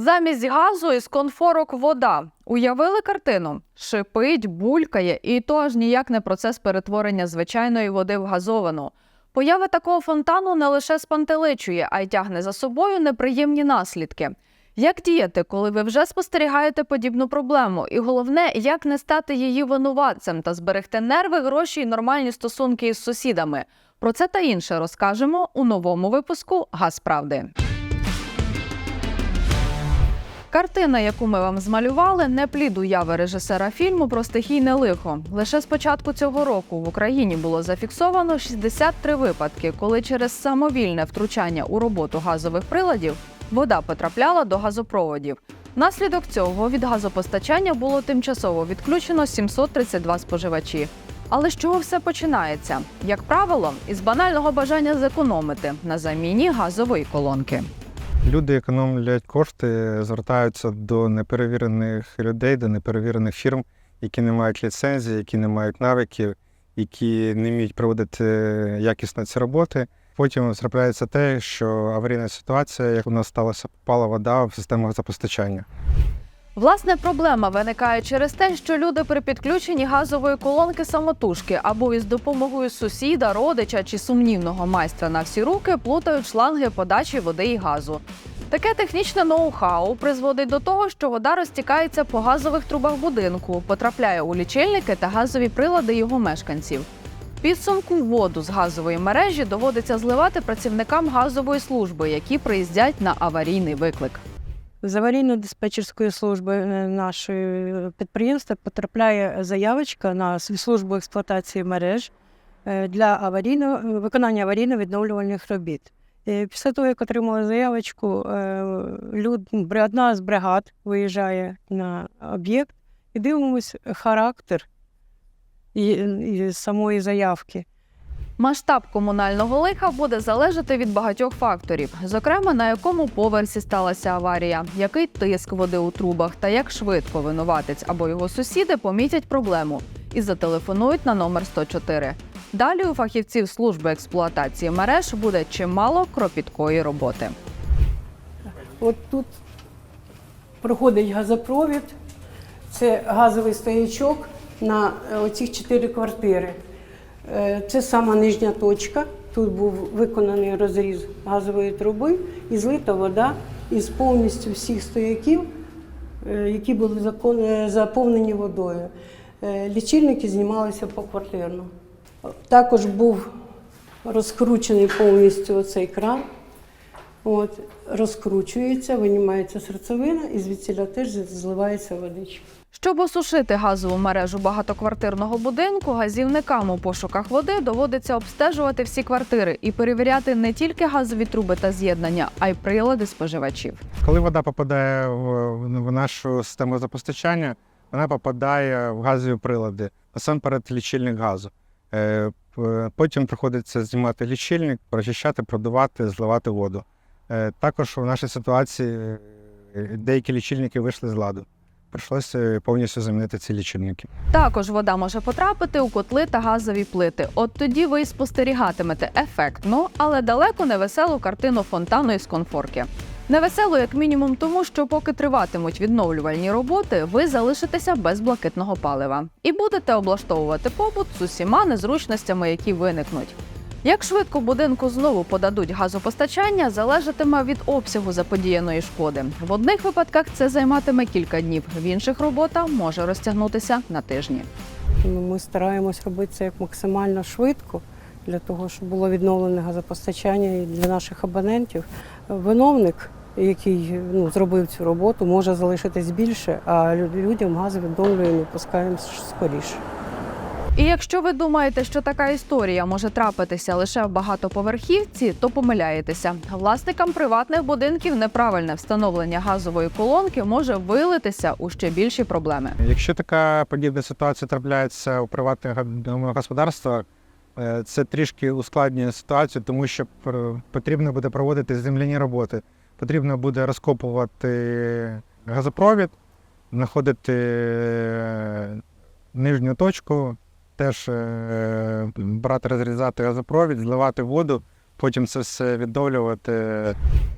Замість газу із конфорок вода. Уявили картину? Шипить, булькає, і то аж ніяк не процес перетворення звичайної води в газовану. Поява такого фонтану не лише спантеличує, а й тягне за собою неприємні наслідки. Як діяти, коли ви вже спостерігаєте подібну проблему? І головне, як не стати її винуватцем та зберегти нерви, гроші і нормальні стосунки із сусідами? Про це та інше розкажемо у новому випуску Газправди. Картина, яку ми вам змалювали, не плід уяви режисера фільму про стихійне лихо. Лише з початку цього року в Україні було зафіксовано 63 випадки, коли через самовільне втручання у роботу газових приладів вода потрапляла до газопроводів. Внаслідок цього від газопостачання було тимчасово відключено 732 споживачі. Але з чого все починається? Як правило, із банального бажання зекономити на заміні газової колонки. Люди економлять кошти, звертаються до неперевірених людей, до неперевірених фірм, які не мають ліцензії, які не мають навиків, які не вміють проводити якісно ці роботи. Потім трапляється те, що аварійна ситуація, як у нас сталася, попала вода в систему газопостачання. Власне, проблема виникає через те, що люди при підключенні газової колонки самотужки або із допомогою сусіда, родича чи сумнівного майстра на всі руки плутають шланги подачі води і газу. Таке технічне ноу-хау призводить до того, що вода розтікається по газових трубах будинку, потрапляє у лічильники та газові прилади його мешканців. Підсумку воду з газової мережі доводиться зливати працівникам газової служби, які приїздять на аварійний виклик. З аварійно-диспетчерської служби е, нашої підприємства потрапляє заявочка на службу експлуатації мереж е, для аварійного виконання аварійно-відновлювальних робіт. І Після того, як отримала заявочку, е, люд, одна з бригад виїжджає на об'єкт і дивимось характер і, і самої заявки. Масштаб комунального лиха буде залежати від багатьох факторів, зокрема на якому поверсі сталася аварія, який тиск води у трубах та як швидко винуватець або його сусіди помітять проблему і зателефонують на номер 104. Далі у фахівців служби експлуатації мереж буде чимало кропіткої роботи. От тут проходить газопровід, це газовий стоячок на е, оцих чотири квартири. Е, Це сама нижня точка. Тут був виконаний розріз газової труби і злита вода із повністю всіх стояків, е, які були е, заповнені водою. Лічильники знімалися поквартирно. Також був розкручений повністю цей кран. От, розкручується, винімається серцевина і звідсіля теж зливається водичка. Щоб осушити газову мережу багатоквартирного будинку, газівникам у пошуках води доводиться обстежувати всі квартири і перевіряти не тільки газові труби та з'єднання, а й прилади споживачів. Коли вода попадає в, в нашу систему газопостачання, вона попадає в газові прилади, насамперед лічильник газу. Е, Потім приходиться знімати лічильник, прочищати, продувати, зливати воду. Е, Також у нашій ситуації е, деякі лічильники вийшли з ладу. Прийшлося повністю замінити ці лічильники. Також вода може потрапити у котли та газові плити. От тоді ви спостерігатимете ефектну, але далеко не веселу картину фонтану із конфорки. Невесело, як мінімум, тому що поки триватимуть відновлювальні роботи, ви залишитеся без блакитного палива і будете облаштовувати побут з усіма незручностями, які виникнуть. Як швидко будинку знову подадуть газопостачання, залежатиме від обсягу заподіяної шкоди. В одних випадках це займатиме кілька днів, в інших робота може розтягнутися на тижні. Ну, Ми стараємось робити це як максимально швидко, для того, щоб було відновлене газопостачання і для наших абонентів. Виновник, який ну, зробив цю роботу, може залишитись більше, а людям газ відновлюємо, пускаємо скоріше. І якщо ви думаєте, що така історія може трапитися лише в багатоповерхівці, то помиляєтеся. Власникам приватних будинків неправильне встановлення газової колонки може вилитися у ще більші проблеми. Якщо така подібна ситуація трапляється у приватних га- господарствах, е, це трішки ускладнює ситуацію, тому що потрібно буде проводити земляні роботи. Потрібно буде розкопувати газопровід, знаходити е, нижню точку, теж е, брати, розрізати газопровід, зливати воду, потім це все відновлювати.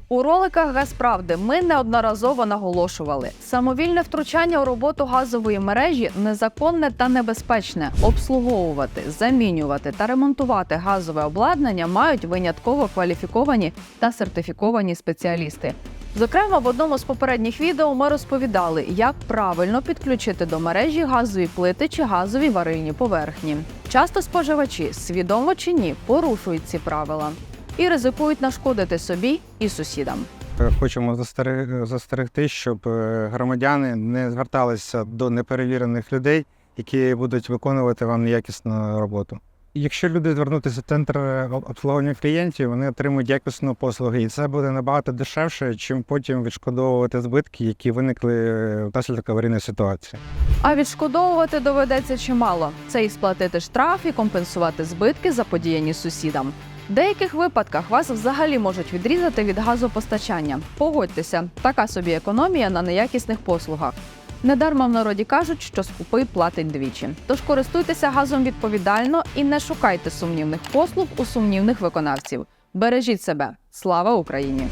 У роликах Газправди ми неодноразово наголошували: самовільне втручання у роботу газової мережі незаконне та небезпечне. Обслуговувати, замінювати та ремонтувати газове обладнання мають винятково кваліфіковані та сертифіковані спеціалісти. Зокрема, в одному з попередніх відео ми розповідали, як правильно підключити до мережі газові плити чи газові варильні поверхні. Часто споживачі, свідомо чи ні, порушують ці правила і ризикують нашкодити собі і сусідам. Е, Хочемо застерег- застерегти, щоб е, громадяни не зверталися до неперевірених людей, які будуть виконувати вам неякісну роботу. Якщо люди звернутися в центр е, обслуговування клієнтів, вони отримують якісну послугу, і це буде набагато дешевше, чим потім відшкодовувати збитки, які виникли е, внаслідок аварійної ситуації. А відшкодовувати доведеться чимало. Це і сплатити штраф, і компенсувати збитки, заподіяні сусідам. В деяких випадках вас взагалі можуть відрізати від газопостачання. Погодьтеся, така собі економія на неякісних послугах. Недарма в народі кажуть, що скупий платить двічі. Тож користуйтеся газом відповідально і не шукайте сумнівних послуг у сумнівних виконавців. Бережіть себе. Слава Україні!